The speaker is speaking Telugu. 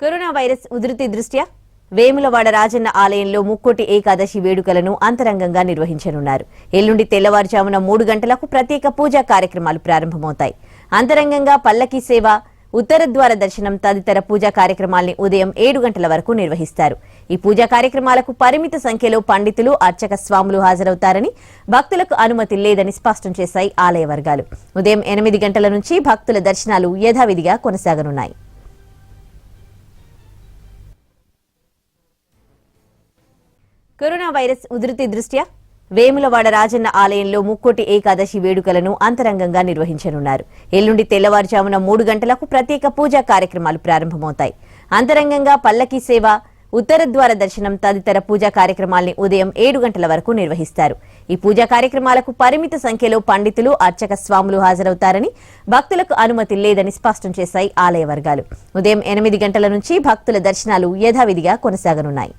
కరోనా వైరస్ ఉధృతి దృష్ట్యా వేములవాడ రాజన్న ఆలయంలో ముక్కోటి ఏకాదశి వేడుకలను అంతరంగంగా నిర్వహించనున్నారు. ఎల్లుండి తెల్లవారుజామున మూడు గంటలకు ప్రత్యేక పూజా కార్యక్రమాలు ప్రారంభమవుతాయి. అంతరంగంగా పల్లకి సేవ ఉత్తర ద్వార దర్శనం తదితర పూజా కార్యక్రమాల్ని ఉదయం ఏడు గంటల వరకు నిర్వహిస్తారు. ఈ పూజా కార్యక్రమాలకు పరిమిత సంఖ్యలో పండితులు అర్చక స్వాములు హాజరవుతారని భక్తులకు అనుమతి లేదని స్పష్టం చేశాయి ఆలయ వర్గాలు. ఉదయం ఎనిమిది గంటల నుంచి భక్తుల దర్శనాలు యథావిధిగా కొనసాగనున్నాయి. కరోనా వైరస్ ఉధృతి దృష్ట్యా వేములవాడ రాజన్న ఆలయంలో ముక్కోటి ఏకాదశి వేడుకలను అంతరంగంగా నిర్వహించనున్నారు. ఎల్లుండి తెల్లవారుజామున మూడు గంటలకు ప్రత్యేక పూజా కార్యక్రమాలు ప్రారంభమవుతాయి. అంతరంగంగా పల్లకీ సేవ ఉత్తర ద్వార దర్శనం తదితర పూజా కార్యక్రమాల్ని ఉదయం ఏడు గంటల వరకు నిర్వహిస్తారు. ఈ పూజా కార్యక్రమాలకు పరిమిత సంఖ్యలో పండితులు అర్చక స్వాములు హాజరవుతారని భక్తులకు అనుమతి లేదని స్పష్టం చేశాయి ఆలయ వర్గాలు. ఉదయం ఎనిమిది గంటల నుంచి భక్తుల దర్శనాలు యథావిధిగా కొనసాగనున్నాయి.